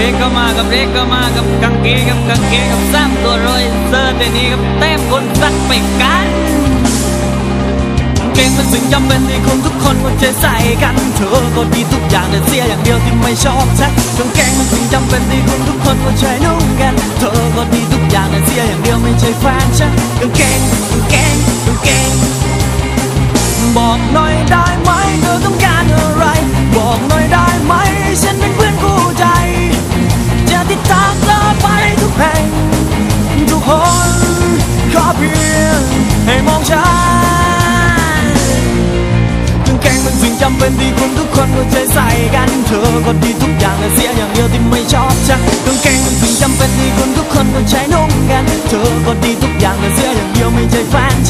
เรกก็มากับเรกก็มากับกางเกงกับกางเกงกับซ้ำตัวรอยเซอร์แต่นี้กับเต้มคนสักไปกันเกงเป็นสิ่งจำเป็นที่คนทุกคนควรจะใส่กันเธอก็ดีทุกอย่างแต่เสียอย่างเดียวที่ไม่ชอบฉันกางเกงเป็นสิ่งจำเป็นที่คนทุกคนควรใช้นุ่งกันเธอก็ดีทุกอย่างามเธอไปทุกแห่งทุกคนขอเพียงให้มองฉันกางเกงเป็นสิ่งจำเป็นที่คุณทุกคนควรจใส่กัน เธอก็ดีทุกอย่างแต่เสียอย่างเดียวที่ไม่ชอบฉันกางเกงเป็นสิ่งจำเป็นที่คุณทุกคนควรใช้นุ่งกัน เธอก็ดีทุกอย่างแต่เสียอย่างเดียวไม่ใช่แฟนฉัน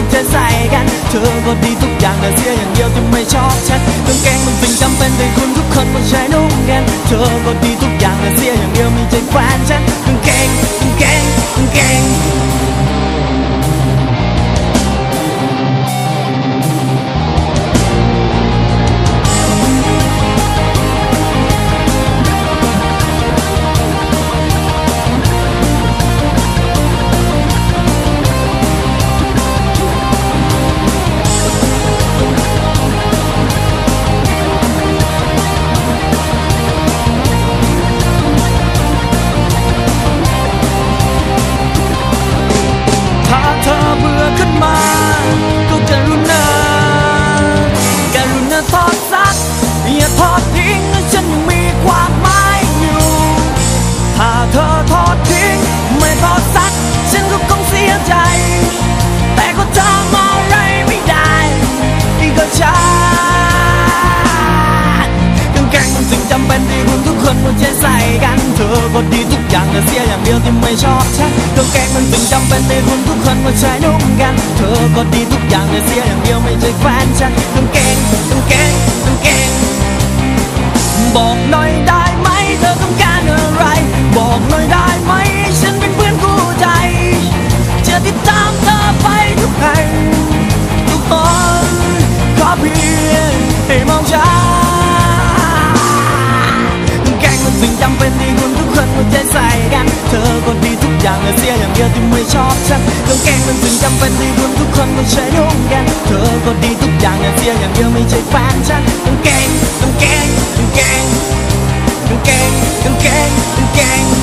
คุณทุกคนต้องจะใส่กัน เธอก็ดีทุกอย่างแต่เสียอย่างเดียวที่ไม่ชอบฉันกางเกงเป็นสิ่งจำเป็นแต่คุณทุกคนต้องใช้นุ่งกัน เธอก็ดีทุกอย่างแต่เสียอย่างเดียวไม่ใช่แฟนฉัน เสียอย่างเดียวที่ไม่ชอบฉันกางเกงเป็นสิ่งจำเป็นในรุ่นทุกคนว่าชายนุ่งกัน เธอก็ดีทุกอย่างแต่เสียอย่างเดียวไม่ใช่แฟนฉันกางเกงกางเกงางเสียอย่างเดียวที่ไม่ชอบฉันต้องแกล้งมันถึงจำเป็นที่คุณทุกคนต้องใช้ร่วมกันเธอก็ดีทุกอย่างเสียอย่างเดียวไม่ใช่แฟนฉันต้องแกล้งต้องแกล้งต้องแกล้งต้องแกล้งต้องแกล้งต้องแกล้ง